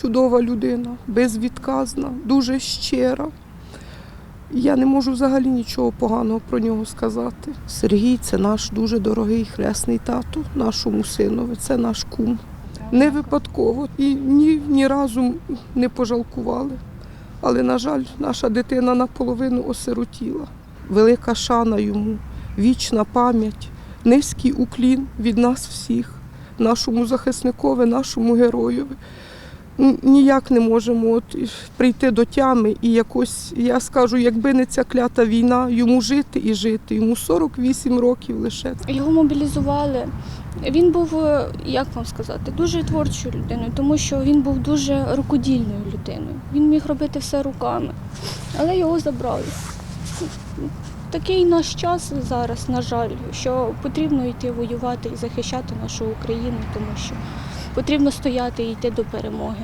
Чудова людина, безвідказна, дуже щира. Я не можу взагалі нічого поганого про нього сказати. Сергій це наш дуже дорогий хресний тато, нашому синові, це наш кум. Не випадково і ні, ні разу не пожалкували. Але, на жаль, наша дитина наполовину осиротіла. Велика шана йому, вічна пам'ять, низький уклін від нас всіх, нашому захисникові, нашому героєві. Ніяк не можемо от прийти до тями і якось, я скажу, якби не ця клята війна, йому жити і жити. Йому 48 років лише. Його мобілізували. Він був, е, як вам сказати, дуже творчою людиною, тому що він був дуже рукодільною людиною. Він міг робити все руками, але його забрали. Такий наш час зараз, на жаль, що потрібно йти воювати і захищати нашу Україну, тому що потрібно стояти і йти до перемоги.